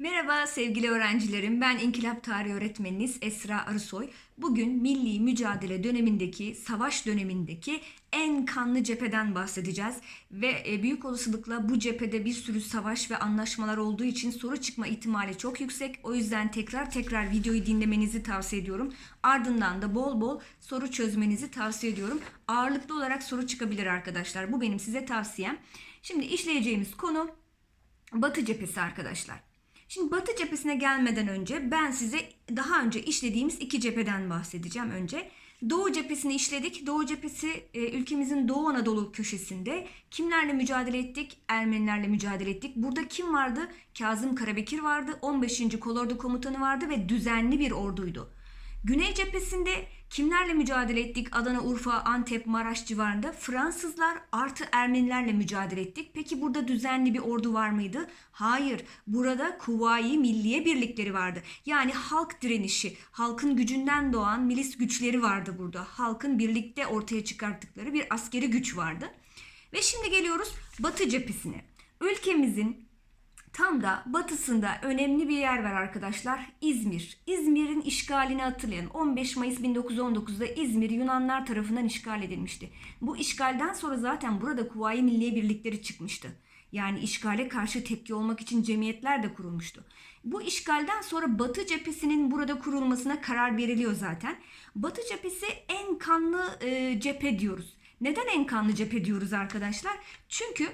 Merhaba sevgili öğrencilerim. Ben İnkılap Tarihi öğretmeniniz Esra Arısoy. Bugün milli mücadele dönemindeki, savaş dönemindeki en kanlı cepheden bahsedeceğiz. Ve e, büyük olasılıkla bu cephede bir sürü savaş ve anlaşmalar olduğu için soru çıkma ihtimali çok yüksek. O yüzden tekrar tekrar videoyu dinlemenizi tavsiye ediyorum. Ardından da bol bol soru çözmenizi tavsiye ediyorum. Ağırlıklı olarak soru çıkabilir arkadaşlar. Bu benim size tavsiyem. Şimdi işleyeceğimiz konu Batı cephesi arkadaşlar. Şimdi Batı cephesine gelmeden önce ben size daha önce işlediğimiz iki cepheden bahsedeceğim önce. Doğu cephesini işledik. Doğu cephesi e, ülkemizin Doğu Anadolu köşesinde kimlerle mücadele ettik? Ermenilerle mücadele ettik. Burada kim vardı? Kazım Karabekir vardı. 15. Kolordu komutanı vardı ve düzenli bir orduydu. Güney cephesinde kimlerle mücadele ettik? Adana, Urfa, Antep, Maraş civarında Fransızlar artı Ermenilerle mücadele ettik. Peki burada düzenli bir ordu var mıydı? Hayır. Burada Kuvayi Milliye birlikleri vardı. Yani halk direnişi, halkın gücünden doğan milis güçleri vardı burada. Halkın birlikte ortaya çıkarttıkları bir askeri güç vardı. Ve şimdi geliyoruz Batı cephesine. Ülkemizin Tam da batısında önemli bir yer var arkadaşlar. İzmir. İzmir'in işgalini hatırlayın. 15 Mayıs 1919'da İzmir Yunanlar tarafından işgal edilmişti. Bu işgalden sonra zaten burada Kuvayi Milliye Birlikleri çıkmıştı. Yani işgale karşı tepki olmak için cemiyetler de kurulmuştu. Bu işgalden sonra Batı cephesinin burada kurulmasına karar veriliyor zaten. Batı cephesi en kanlı e, cephe diyoruz. Neden en kanlı cephe diyoruz arkadaşlar? Çünkü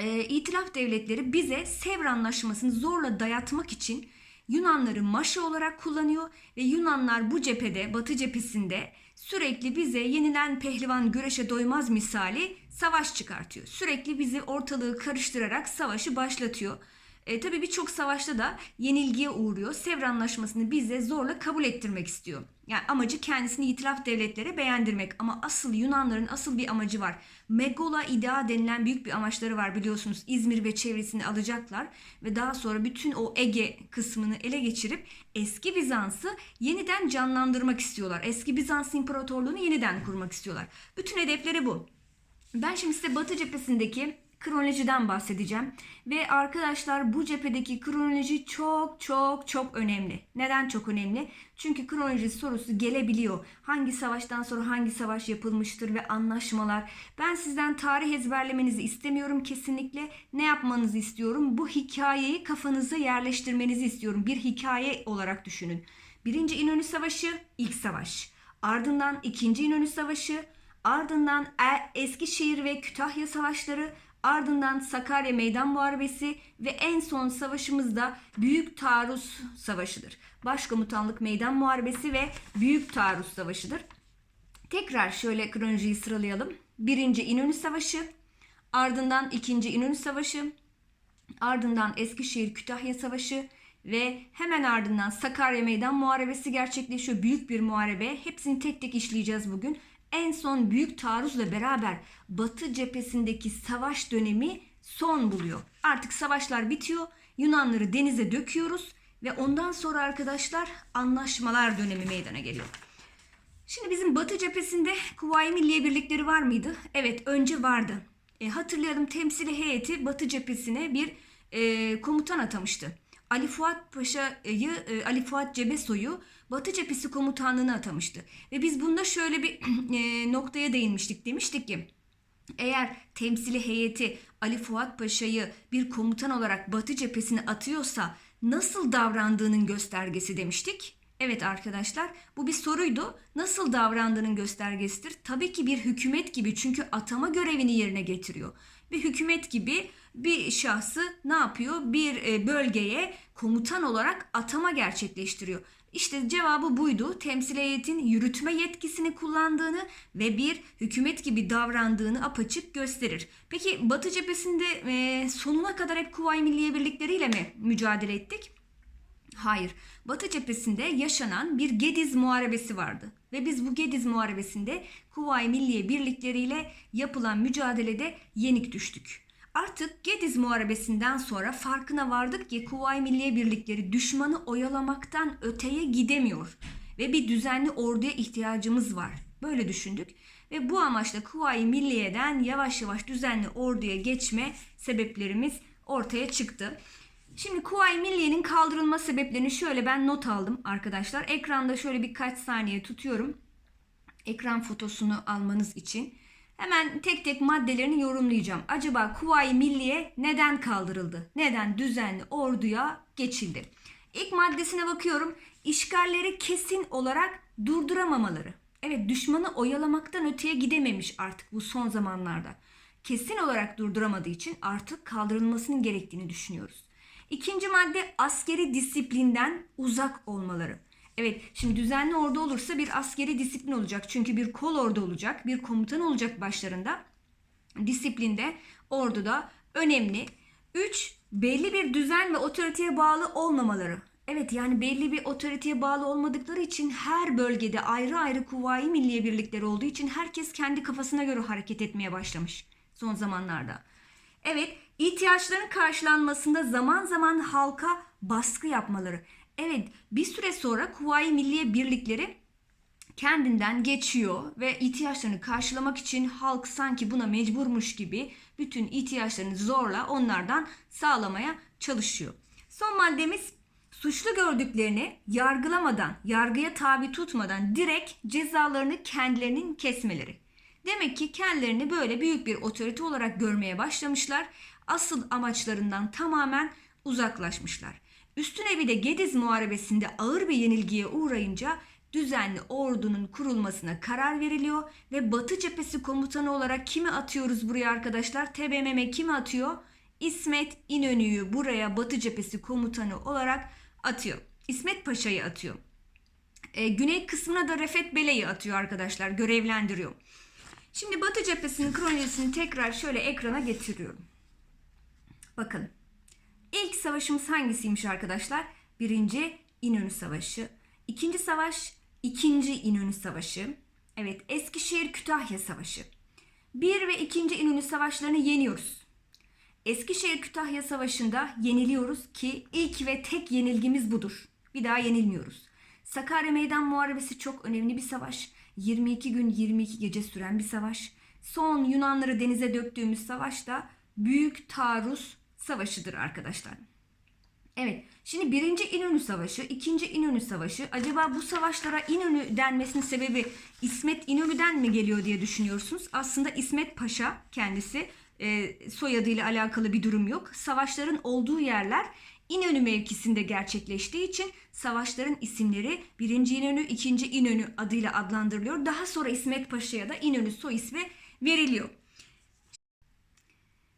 e, İtilaf devletleri bize Sevr Anlaşması'nı zorla dayatmak için Yunanları maşa olarak kullanıyor ve Yunanlar bu cephede, Batı cephesinde sürekli bize yenilen pehlivan güreşe doymaz misali savaş çıkartıyor. Sürekli bizi ortalığı karıştırarak savaşı başlatıyor. E, tabii birçok savaşta da yenilgiye uğruyor. Sevr Anlaşması'nı bize zorla kabul ettirmek istiyor. Yani amacı kendisini itilaf devletlere beğendirmek. Ama asıl Yunanların asıl bir amacı var. Megola idea denilen büyük bir amaçları var biliyorsunuz. İzmir ve çevresini alacaklar. Ve daha sonra bütün o Ege kısmını ele geçirip eski Bizans'ı yeniden canlandırmak istiyorlar. Eski Bizans İmparatorluğunu yeniden kurmak istiyorlar. Bütün hedefleri bu. Ben şimdi size Batı cephesindeki kronolojiden bahsedeceğim. Ve arkadaşlar bu cephedeki kronoloji çok çok çok önemli. Neden çok önemli? Çünkü kronoloji sorusu gelebiliyor. Hangi savaştan sonra hangi savaş yapılmıştır ve anlaşmalar. Ben sizden tarih ezberlemenizi istemiyorum kesinlikle. Ne yapmanızı istiyorum? Bu hikayeyi kafanıza yerleştirmenizi istiyorum. Bir hikaye olarak düşünün. Birinci İnönü Savaşı ilk savaş. Ardından ikinci İnönü Savaşı, ardından E- Eskişehir ve Kütahya Savaşları, ardından Sakarya Meydan Muharebesi ve en son savaşımız da Büyük Taarruz Savaşı'dır. Başkomutanlık Meydan Muharebesi ve Büyük Taarruz Savaşı'dır. Tekrar şöyle kronolojiyi sıralayalım. Birinci İnönü Savaşı, ardından ikinci İnönü Savaşı, ardından Eskişehir Kütahya Savaşı ve hemen ardından Sakarya Meydan Muharebesi gerçekleşiyor. Büyük bir muharebe. Hepsini tek tek işleyeceğiz bugün. En son büyük taarruzla beraber Batı cephesindeki savaş dönemi son buluyor. Artık savaşlar bitiyor. Yunanları denize döküyoruz ve ondan sonra arkadaşlar anlaşmalar dönemi meydana geliyor. Şimdi bizim Batı cephesinde Kuvayi Milliye Birlikleri var mıydı? Evet önce vardı. E, hatırlayalım temsili heyeti Batı cephesine bir e, komutan atamıştı. Ali Fuat Paşa'yı, e, Ali Fuat Cebesoy'u Batı cephesi komutanlığına atamıştı. Ve biz bunda şöyle bir e, noktaya değinmiştik. Demiştik ki eğer temsili heyeti Ali Fuat Paşa'yı bir komutan olarak Batı cephesine atıyorsa nasıl davrandığının göstergesi demiştik. Evet arkadaşlar bu bir soruydu. Nasıl davrandığının göstergesidir. Tabii ki bir hükümet gibi çünkü atama görevini yerine getiriyor. Bir hükümet gibi bir şahsı ne yapıyor? Bir e, bölgeye komutan olarak atama gerçekleştiriyor. İşte cevabı buydu. Temsil heyetin yürütme yetkisini kullandığını ve bir hükümet gibi davrandığını apaçık gösterir. Peki Batı cephesinde e, sonuna kadar hep Kuvayi Milliye Birlikleriyle mi mücadele ettik? Hayır. Batı cephesinde yaşanan bir Gediz Muharebesi vardı. Ve biz bu Gediz Muharebesi'nde Kuvayi Milliye birlikleriyle yapılan mücadelede yenik düştük. Artık Gediz Muharebesi'nden sonra farkına vardık ki Kuvayi Milliye birlikleri düşmanı oyalamaktan öteye gidemiyor. Ve bir düzenli orduya ihtiyacımız var. Böyle düşündük. Ve bu amaçla Kuvayi Milliye'den yavaş yavaş düzenli orduya geçme sebeplerimiz ortaya çıktı. Şimdi Kuvayi Milliye'nin kaldırılma sebeplerini şöyle ben not aldım arkadaşlar. Ekranda şöyle birkaç saniye tutuyorum. Ekran fotosunu almanız için. Hemen tek tek maddelerini yorumlayacağım. Acaba Kuvayi Milliye neden kaldırıldı? Neden düzenli orduya geçildi? İlk maddesine bakıyorum. İşgalleri kesin olarak durduramamaları. Evet düşmanı oyalamaktan öteye gidememiş artık bu son zamanlarda. Kesin olarak durduramadığı için artık kaldırılmasının gerektiğini düşünüyoruz. İkinci madde askeri disiplinden uzak olmaları. Evet şimdi düzenli ordu olursa bir askeri disiplin olacak. Çünkü bir kol ordu olacak, bir komutan olacak başlarında. Disiplinde orduda önemli. 3. Belli bir düzen ve otoriteye bağlı olmamaları. Evet yani belli bir otoriteye bağlı olmadıkları için her bölgede ayrı ayrı kuvayi milliye birlikleri olduğu için herkes kendi kafasına göre hareket etmeye başlamış son zamanlarda. Evet, ihtiyaçların karşılanmasında zaman zaman halka baskı yapmaları. Evet, bir süre sonra Kuvayi Milliye birlikleri kendinden geçiyor ve ihtiyaçlarını karşılamak için halk sanki buna mecburmuş gibi bütün ihtiyaçlarını zorla onlardan sağlamaya çalışıyor. Son maddemiz suçlu gördüklerini yargılamadan, yargıya tabi tutmadan direkt cezalarını kendilerinin kesmeleri. Demek ki kendilerini böyle büyük bir otorite olarak görmeye başlamışlar. Asıl amaçlarından tamamen uzaklaşmışlar. Üstüne bir de Gediz Muharebesi'nde ağır bir yenilgiye uğrayınca düzenli ordunun kurulmasına karar veriliyor ve Batı Cephesi komutanı olarak kimi atıyoruz buraya arkadaşlar? TBMM kimi atıyor? İsmet İnönü'yü buraya Batı Cephesi komutanı olarak atıyor. İsmet Paşa'yı atıyor. E, güney kısmına da Refet Bele'yi atıyor arkadaşlar, görevlendiriyor. Şimdi Batı cephesinin kronolojisini tekrar şöyle ekrana getiriyorum. Bakın. İlk savaşımız hangisiymiş arkadaşlar? Birinci İnönü Savaşı. İkinci savaş ikinci İnönü Savaşı. Evet Eskişehir Kütahya Savaşı. Bir ve ikinci İnönü Savaşlarını yeniyoruz. Eskişehir Kütahya Savaşı'nda yeniliyoruz ki ilk ve tek yenilgimiz budur. Bir daha yenilmiyoruz. Sakarya Meydan Muharebesi çok önemli bir savaş. 22 gün 22 gece süren bir savaş. Son Yunanları denize döktüğümüz savaş da Büyük Taarruz Savaşı'dır arkadaşlar. Evet, şimdi birinci İnönü Savaşı, ikinci İnönü Savaşı. Acaba bu savaşlara İnönü denmesinin sebebi İsmet İnönü'den mi geliyor diye düşünüyorsunuz? Aslında İsmet Paşa kendisi e, soyadıyla alakalı bir durum yok. Savaşların olduğu yerler İnönü mevkisinde gerçekleştiği için savaşların isimleri 1. İnönü, 2. İnönü adıyla adlandırılıyor. Daha sonra İsmet Paşa'ya da İnönü soy ismi veriliyor.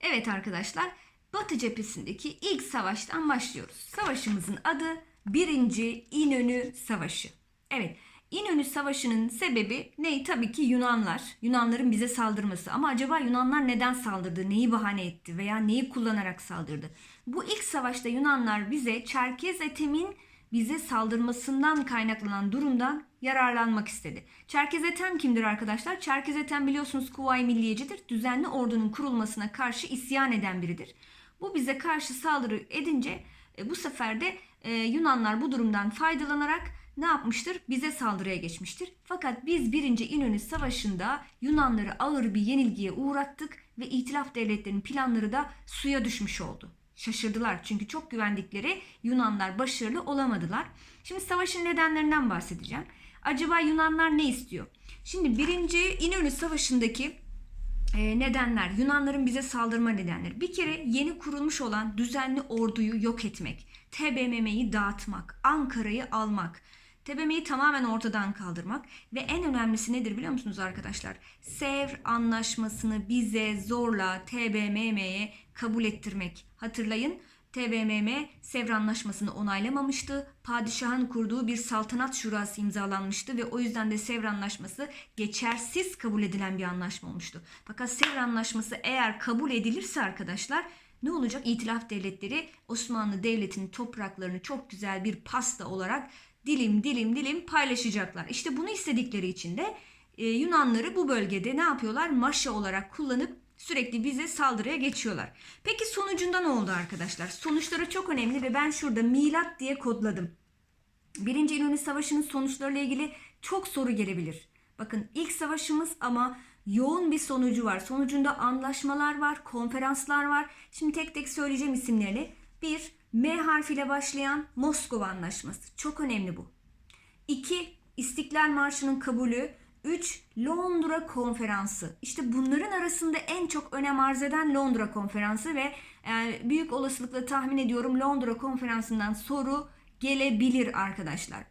Evet arkadaşlar, Batı cephesindeki ilk savaştan başlıyoruz. Savaşımızın adı 1. İnönü Savaşı. Evet, İnönü Savaşı'nın sebebi ne? Tabii ki Yunanlar. Yunanların bize saldırması. Ama acaba Yunanlar neden saldırdı? Neyi bahane etti? Veya neyi kullanarak saldırdı? Bu ilk savaşta Yunanlar bize Çerkez Etem'in bize saldırmasından kaynaklanan durumdan yararlanmak istedi. Çerkez Etem kimdir arkadaşlar? Çerkez Etem biliyorsunuz Kuvayi Milliyecidir. Düzenli ordunun kurulmasına karşı isyan eden biridir. Bu bize karşı saldırı edince e, bu sefer de e, Yunanlar bu durumdan faydalanarak ne yapmıştır? Bize saldırıya geçmiştir. Fakat biz 1. İnönü Savaşı'nda Yunanları ağır bir yenilgiye uğrattık ve İtilaf devletlerinin planları da suya düşmüş oldu. Şaşırdılar çünkü çok güvendikleri Yunanlar başarılı olamadılar. Şimdi savaşın nedenlerinden bahsedeceğim. Acaba Yunanlar ne istiyor? Şimdi 1. İnönü Savaşı'ndaki nedenler, Yunanların bize saldırma nedenleri. Bir kere yeni kurulmuş olan düzenli orduyu yok etmek, TBMM'yi dağıtmak, Ankara'yı almak, TBMM'yi tamamen ortadan kaldırmak ve en önemlisi nedir biliyor musunuz arkadaşlar? Sevr anlaşmasını bize zorla TBMM'ye kabul ettirmek. Hatırlayın TBMM Sevr Anlaşması'nı onaylamamıştı. Padişahın kurduğu bir saltanat şurası imzalanmıştı ve o yüzden de Sevr Anlaşması geçersiz kabul edilen bir anlaşma olmuştu. Fakat Sevr Anlaşması eğer kabul edilirse arkadaşlar ne olacak? İtilaf devletleri Osmanlı Devleti'nin topraklarını çok güzel bir pasta olarak dilim dilim dilim paylaşacaklar. İşte bunu istedikleri için de e, Yunanları bu bölgede ne yapıyorlar? Maşa olarak kullanıp sürekli bize saldırıya geçiyorlar. Peki sonucunda ne oldu arkadaşlar? Sonuçları çok önemli ve ben şurada milat diye kodladım. Birinci İnönü Savaşı'nın sonuçlarıyla ilgili çok soru gelebilir. Bakın ilk savaşımız ama yoğun bir sonucu var. Sonucunda anlaşmalar var, konferanslar var. Şimdi tek tek söyleyeceğim isimlerini. Bir, M harfiyle başlayan Moskova Anlaşması. Çok önemli bu. 2. İstiklal Marşı'nın kabulü. 3. Londra Konferansı. İşte bunların arasında en çok önem arz eden Londra Konferansı ve e, büyük olasılıkla tahmin ediyorum Londra Konferansı'ndan soru gelebilir arkadaşlar.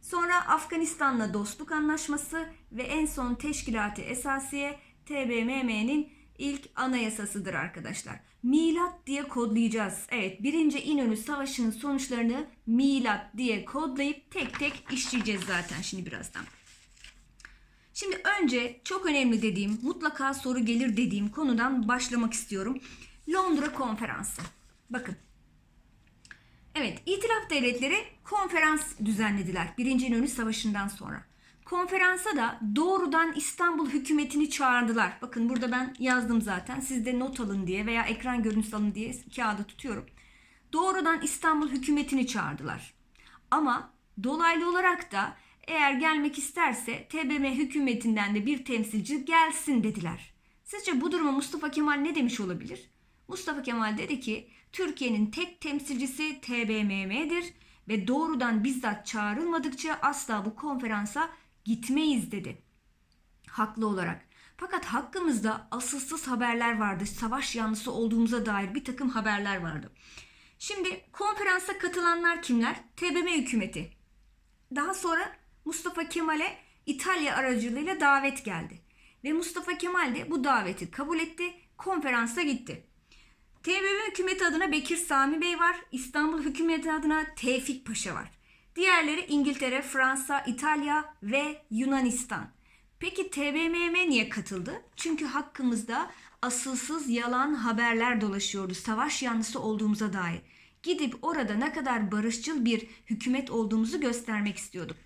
Sonra Afganistan'la dostluk anlaşması ve en son Teşkilat-ı Esasiye TBMM'nin ilk anayasasıdır arkadaşlar. Milat diye kodlayacağız. Evet birinci İnönü Savaşı'nın sonuçlarını milat diye kodlayıp tek tek işleyeceğiz zaten şimdi birazdan. Şimdi önce çok önemli dediğim, mutlaka soru gelir dediğim konudan başlamak istiyorum. Londra Konferansı. Bakın. Evet, İtilaf Devletleri konferans düzenlediler. Birinci İnönü Savaşı'ndan sonra. Konferansa da doğrudan İstanbul hükümetini çağırdılar. Bakın burada ben yazdım zaten. Siz de not alın diye veya ekran görüntüsü alın diye kağıdı tutuyorum. Doğrudan İstanbul hükümetini çağırdılar. Ama dolaylı olarak da eğer gelmek isterse TBMM hükümetinden de bir temsilci gelsin dediler. Sizce bu duruma Mustafa Kemal ne demiş olabilir? Mustafa Kemal dedi ki Türkiye'nin tek temsilcisi TBMM'dir ve doğrudan bizzat çağrılmadıkça asla bu konferansa gitmeyiz dedi. Haklı olarak. Fakat hakkımızda asılsız haberler vardı. Savaş yanlısı olduğumuza dair bir takım haberler vardı. Şimdi konferansa katılanlar kimler? TBMM hükümeti. Daha sonra Mustafa Kemal'e İtalya aracılığıyla davet geldi. Ve Mustafa Kemal de bu daveti kabul etti. Konferansa gitti. TBMM hükümeti adına Bekir Sami Bey var. İstanbul hükümeti adına Tevfik Paşa var. Diğerleri İngiltere, Fransa, İtalya ve Yunanistan. Peki TBMM niye katıldı? Çünkü hakkımızda asılsız yalan haberler dolaşıyordu savaş yanlısı olduğumuza dair. Gidip orada ne kadar barışçıl bir hükümet olduğumuzu göstermek istiyorduk.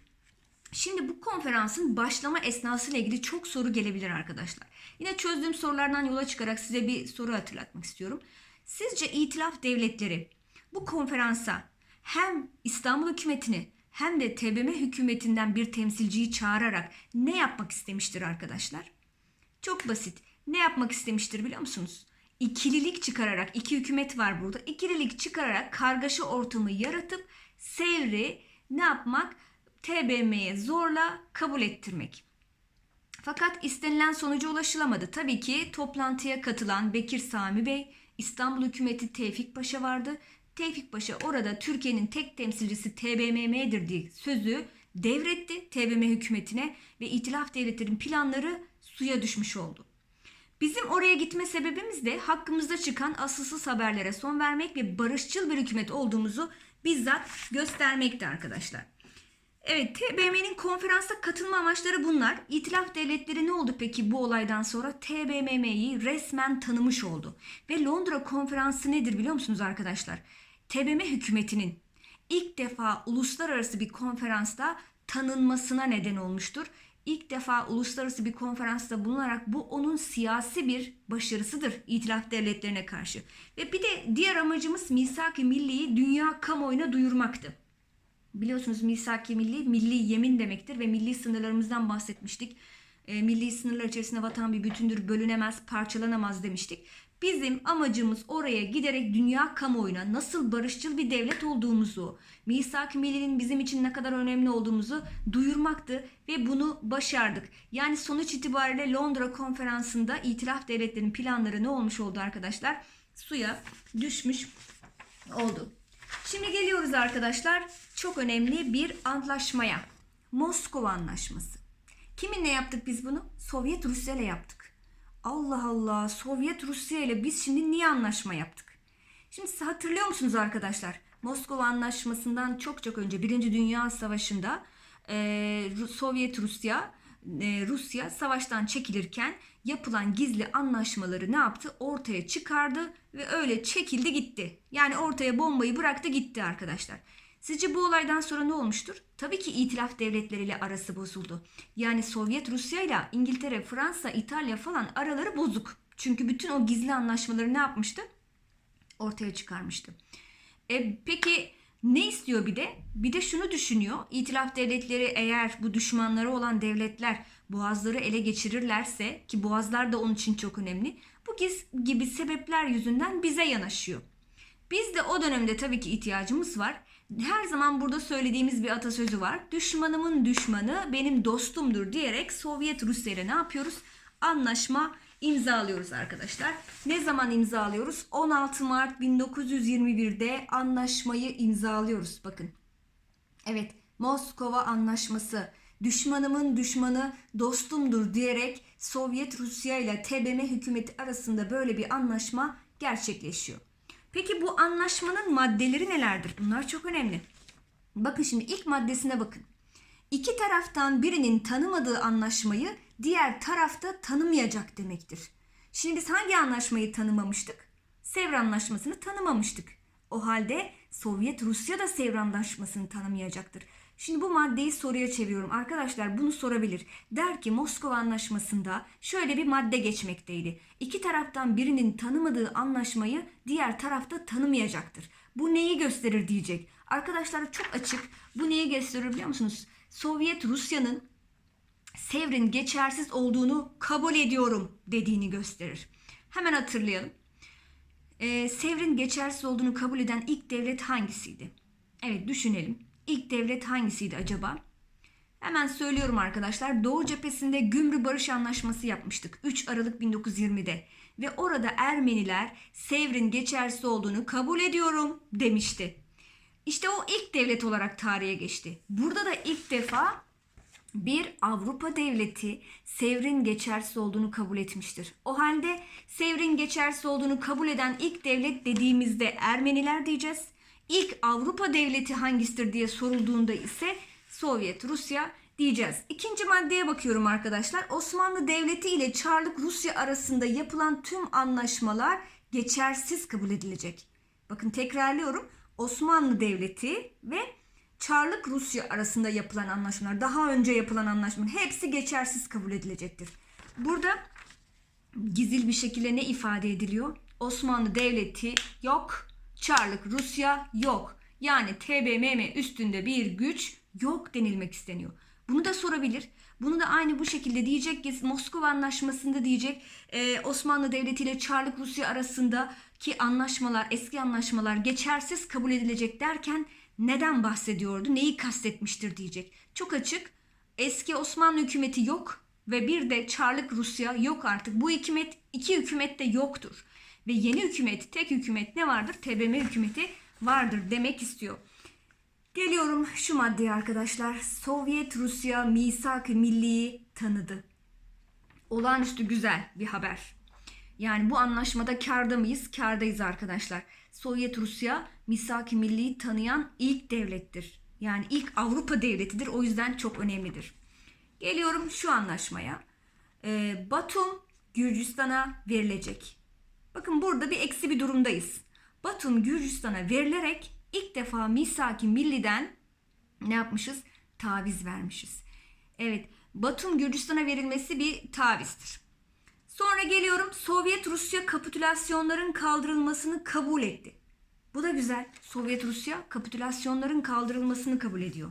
Şimdi bu konferansın başlama esnasıyla ilgili çok soru gelebilir arkadaşlar. Yine çözdüğüm sorulardan yola çıkarak size bir soru hatırlatmak istiyorum. Sizce İtilaf Devletleri bu konferansa hem İstanbul hükümetini hem de TBMM hükümetinden bir temsilciyi çağırarak ne yapmak istemiştir arkadaşlar? Çok basit. Ne yapmak istemiştir biliyor musunuz? İkililik çıkararak, iki hükümet var burada. İkililik çıkararak kargaşa ortamı yaratıp Sevr'i ne yapmak? TBMM'ye zorla kabul ettirmek. Fakat istenilen sonuca ulaşılamadı. Tabii ki toplantıya katılan Bekir Sami Bey, İstanbul hükümeti Tevfik Paşa vardı. Tevfik Paşa orada Türkiye'nin tek temsilcisi TBMM'dir diye sözü devretti TBMM hükümetine ve İtilaf Devletlerinin planları suya düşmüş oldu. Bizim oraya gitme sebebimiz de hakkımızda çıkan asılsız haberlere son vermek ve barışçıl bir hükümet olduğumuzu bizzat göstermekti arkadaşlar. Evet TBMM'nin konferansa katılma amaçları bunlar. İtilaf devletleri ne oldu peki bu olaydan sonra? TBMM'yi resmen tanımış oldu. Ve Londra konferansı nedir biliyor musunuz arkadaşlar? TBMM hükümetinin ilk defa uluslararası bir konferansta tanınmasına neden olmuştur. İlk defa uluslararası bir konferansta bulunarak bu onun siyasi bir başarısıdır İtilaf devletlerine karşı. Ve bir de diğer amacımız misak-ı milliyi dünya kamuoyuna duyurmaktı. Biliyorsunuz misak-ı milli, milli yemin demektir ve milli sınırlarımızdan bahsetmiştik. E, milli sınırlar içerisinde vatan bir bütündür, bölünemez, parçalanamaz demiştik. Bizim amacımız oraya giderek dünya kamuoyuna nasıl barışçıl bir devlet olduğumuzu, misak-ı millinin bizim için ne kadar önemli olduğumuzu duyurmaktı ve bunu başardık. Yani sonuç itibariyle Londra konferansında itilaf devletlerinin planları ne olmuş oldu arkadaşlar? Suya düşmüş oldu. Şimdi geliyoruz arkadaşlar çok önemli bir antlaşmaya. Moskova Anlaşması. Kiminle yaptık biz bunu? Sovyet Rusya ile yaptık. Allah Allah Sovyet Rusya ile biz şimdi niye anlaşma yaptık? Şimdi siz hatırlıyor musunuz arkadaşlar? Moskova Anlaşması'ndan çok çok önce Birinci Dünya Savaşı'nda e, Sovyet Rusya Rusya savaştan çekilirken yapılan gizli anlaşmaları ne yaptı? Ortaya çıkardı ve öyle çekildi gitti. Yani ortaya bombayı bıraktı gitti arkadaşlar. Sizce bu olaydan sonra ne olmuştur? Tabii ki itilaf devletleriyle arası bozuldu. Yani Sovyet Rusya ile İngiltere, Fransa, İtalya falan araları bozuk. Çünkü bütün o gizli anlaşmaları ne yapmıştı? Ortaya çıkarmıştı. E, peki ne istiyor bir de? Bir de şunu düşünüyor. İtilaf devletleri eğer bu düşmanları olan devletler boğazları ele geçirirlerse ki boğazlar da onun için çok önemli. Bu gibi sebepler yüzünden bize yanaşıyor. Biz de o dönemde tabii ki ihtiyacımız var. Her zaman burada söylediğimiz bir atasözü var. Düşmanımın düşmanı benim dostumdur diyerek Sovyet Rusya ile ne yapıyoruz? Anlaşma imzalıyoruz arkadaşlar. Ne zaman imzalıyoruz? 16 Mart 1921'de anlaşmayı imzalıyoruz. Bakın. Evet, Moskova Anlaşması. Düşmanımın düşmanı dostumdur diyerek Sovyet Rusya ile TBM hükümeti arasında böyle bir anlaşma gerçekleşiyor. Peki bu anlaşmanın maddeleri nelerdir? Bunlar çok önemli. Bakın şimdi ilk maddesine bakın. İki taraftan birinin tanımadığı anlaşmayı diğer tarafta tanımayacak demektir. Şimdi biz hangi anlaşmayı tanımamıştık? Sevr Anlaşması'nı tanımamıştık. O halde Sovyet Rusya da Sevr Anlaşması'nı tanımayacaktır. Şimdi bu maddeyi soruya çeviriyorum. Arkadaşlar bunu sorabilir. Der ki Moskova Anlaşması'nda şöyle bir madde geçmekteydi. İki taraftan birinin tanımadığı anlaşmayı diğer tarafta tanımayacaktır. Bu neyi gösterir diyecek. Arkadaşlar çok açık. Bu neyi gösterir biliyor musunuz? Sovyet Rusya'nın Sevr'in geçersiz olduğunu kabul ediyorum dediğini gösterir. Hemen hatırlayalım. Ee, Sevr'in geçersiz olduğunu kabul eden ilk devlet hangisiydi? Evet düşünelim. İlk devlet hangisiydi acaba? Hemen söylüyorum arkadaşlar. Doğu cephesinde Gümrü Barış Anlaşması yapmıştık 3 Aralık 1920'de. Ve orada Ermeniler Sevr'in geçersiz olduğunu kabul ediyorum demişti. İşte o ilk devlet olarak tarihe geçti. Burada da ilk defa bir Avrupa devleti Sevr'in geçersiz olduğunu kabul etmiştir. O halde Sevr'in geçersiz olduğunu kabul eden ilk devlet dediğimizde Ermeniler diyeceğiz. İlk Avrupa devleti hangisidir diye sorulduğunda ise Sovyet Rusya diyeceğiz. İkinci maddeye bakıyorum arkadaşlar. Osmanlı Devleti ile Çarlık Rusya arasında yapılan tüm anlaşmalar geçersiz kabul edilecek. Bakın tekrarlıyorum. Osmanlı Devleti ve Çarlık Rusya arasında yapılan anlaşmalar, daha önce yapılan anlaşmalar hepsi geçersiz kabul edilecektir. Burada gizil bir şekilde ne ifade ediliyor? Osmanlı Devleti yok, Çarlık Rusya yok. Yani TBMM üstünde bir güç yok denilmek isteniyor. Bunu da sorabilir. Bunu da aynı bu şekilde diyecek ki Moskova Anlaşması'nda diyecek e, Osmanlı Devleti ile Çarlık Rusya arasındaki anlaşmalar, eski anlaşmalar geçersiz kabul edilecek derken neden bahsediyordu, neyi kastetmiştir diyecek. Çok açık. Eski Osmanlı hükümeti yok ve bir de Çarlık Rusya yok artık. Bu hükümet iki hükümet de yoktur. Ve yeni hükümet, tek hükümet ne vardır? TBM hükümeti vardır demek istiyor. Geliyorum şu maddeye arkadaşlar. Sovyet Rusya misak milliyi tanıdı. Olağanüstü güzel bir haber. Yani bu anlaşmada karda mıyız? Kardayız arkadaşlar. Sovyet Rusya misak milliyi tanıyan ilk devlettir. Yani ilk Avrupa devletidir. O yüzden çok önemlidir. Geliyorum şu anlaşmaya. Ee, Batum Gürcistan'a verilecek. Bakın burada bir eksi bir durumdayız. Batum Gürcistan'a verilerek ilk defa Misaki Milli'den ne yapmışız? Taviz vermişiz. Evet, Batum Gürcistan'a verilmesi bir tavizdir. Sonra geliyorum Sovyet Rusya kapitülasyonların kaldırılmasını kabul etti. Bu da güzel. Sovyet Rusya kapitülasyonların kaldırılmasını kabul ediyor.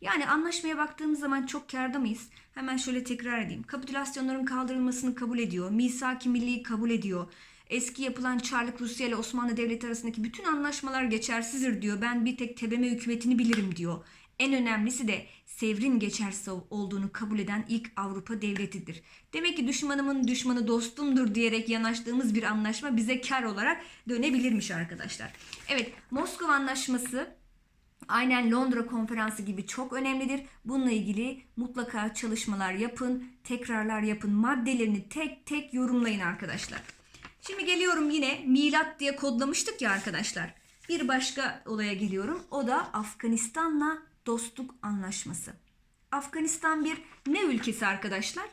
Yani anlaşmaya baktığımız zaman çok karda mıyız? Hemen şöyle tekrar edeyim. Kapitülasyonların kaldırılmasını kabul ediyor. Misaki Milli'yi kabul ediyor. Eski yapılan Çarlık Rusya ile Osmanlı Devleti arasındaki bütün anlaşmalar geçersizdir diyor. Ben bir tek TBMM hükümetini bilirim diyor. En önemlisi de Sevr'in geçersiz olduğunu kabul eden ilk Avrupa devletidir. Demek ki düşmanımın düşmanı dostumdur diyerek yanaştığımız bir anlaşma bize kar olarak dönebilirmiş arkadaşlar. Evet Moskova Anlaşması aynen Londra Konferansı gibi çok önemlidir. Bununla ilgili mutlaka çalışmalar yapın, tekrarlar yapın, maddelerini tek tek yorumlayın arkadaşlar. Şimdi geliyorum yine milat diye kodlamıştık ya arkadaşlar. Bir başka olaya geliyorum. O da Afganistan'la dostluk anlaşması. Afganistan bir ne ülkesi arkadaşlar?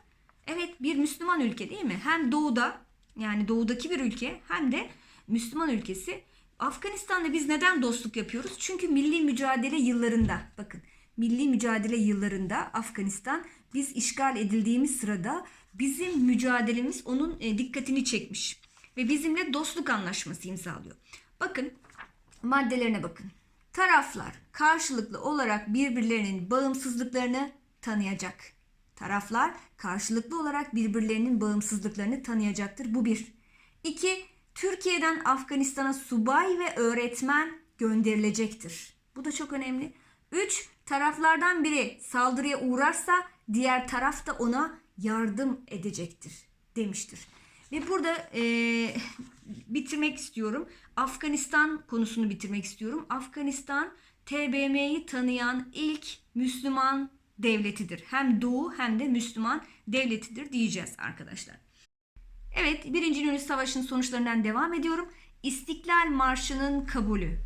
Evet bir Müslüman ülke değil mi? Hem doğuda yani doğudaki bir ülke hem de Müslüman ülkesi. Afganistan'la biz neden dostluk yapıyoruz? Çünkü milli mücadele yıllarında bakın milli mücadele yıllarında Afganistan biz işgal edildiğimiz sırada bizim mücadelemiz onun e, dikkatini çekmiş ve bizimle dostluk anlaşması imzalıyor. Bakın maddelerine bakın. Taraflar karşılıklı olarak birbirlerinin bağımsızlıklarını tanıyacak. Taraflar karşılıklı olarak birbirlerinin bağımsızlıklarını tanıyacaktır. Bu bir. İki, Türkiye'den Afganistan'a subay ve öğretmen gönderilecektir. Bu da çok önemli. 3. Taraflardan biri saldırıya uğrarsa diğer taraf da ona yardım edecektir demiştir. Ve burada e, bitirmek istiyorum. Afganistan konusunu bitirmek istiyorum. Afganistan TBMM'yi tanıyan ilk Müslüman devletidir. Hem Doğu hem de Müslüman devletidir diyeceğiz arkadaşlar. Evet, Birinci İnönü Savaşı'nın sonuçlarından devam ediyorum. İstiklal Marşı'nın kabulü.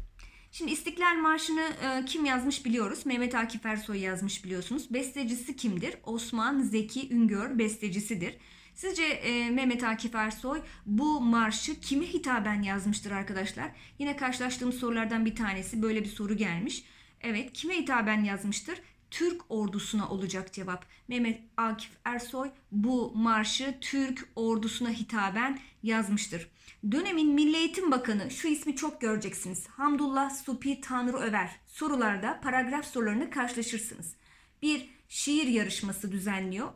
Şimdi İstiklal Marşı'nı e, kim yazmış biliyoruz. Mehmet Akif Ersoy yazmış biliyorsunuz. Bestecisi kimdir? Osman Zeki Üngör bestecisidir. Sizce e, Mehmet Akif Ersoy bu marşı kime hitaben yazmıştır arkadaşlar? Yine karşılaştığım sorulardan bir tanesi böyle bir soru gelmiş. Evet, kime hitaben yazmıştır? Türk ordusuna olacak cevap. Mehmet Akif Ersoy bu marşı Türk ordusuna hitaben yazmıştır. Dönemin Milli Eğitim Bakanı şu ismi çok göreceksiniz. Hamdullah Supi Tanrı Över. Sorularda paragraf sorularını karşılaşırsınız. Bir şiir yarışması düzenliyor.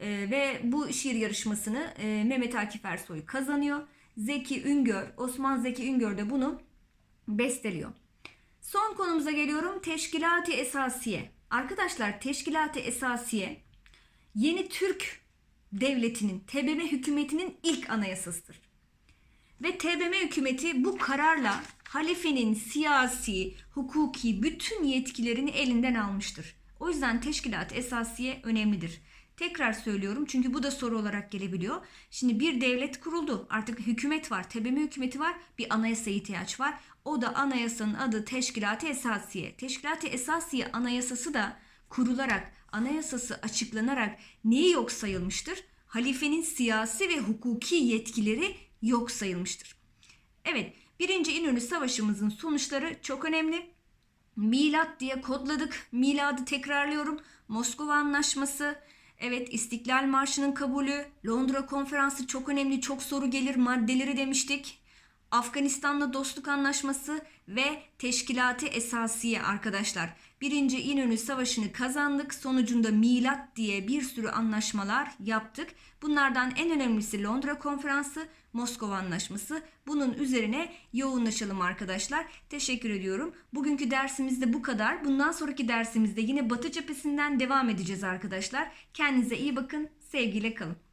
Ee, ve bu şiir yarışmasını e, Mehmet Akif Ersoy kazanıyor. Zeki Üngör, Osman Zeki Üngör de bunu besteliyor. Son konumuza geliyorum. Teşkilat-ı Esasiye. Arkadaşlar Teşkilat-ı Esasiye yeni Türk devletinin, TBMM hükümetinin ilk anayasasıdır. Ve TBMM hükümeti bu kararla halifenin siyasi, hukuki bütün yetkilerini elinden almıştır. O yüzden Teşkilat-ı Esasiye önemlidir. Tekrar söylüyorum çünkü bu da soru olarak gelebiliyor. Şimdi bir devlet kuruldu. Artık hükümet var. TBMM hükümeti var. Bir anayasaya ihtiyaç var. O da anayasanın adı Teşkilat-ı Esasiye. Teşkilat-ı Esasiye anayasası da kurularak, anayasası açıklanarak neyi yok sayılmıştır? Halifenin siyasi ve hukuki yetkileri yok sayılmıştır. Evet, birinci İnönü Savaşımızın sonuçları çok önemli. Milat diye kodladık. Miladı tekrarlıyorum. Moskova Anlaşması, evet İstiklal Marşı'nın kabulü, Londra Konferansı çok önemli, çok soru gelir maddeleri demiştik. Afganistan'la dostluk anlaşması ve teşkilatı esasiye arkadaşlar. Birinci İnönü Savaşı'nı kazandık. Sonucunda milat diye bir sürü anlaşmalar yaptık. Bunlardan en önemlisi Londra Konferansı, Moskova Anlaşması. Bunun üzerine yoğunlaşalım arkadaşlar. Teşekkür ediyorum. Bugünkü dersimizde bu kadar. Bundan sonraki dersimizde yine Batı cephesinden devam edeceğiz arkadaşlar. Kendinize iyi bakın. Sevgiyle kalın.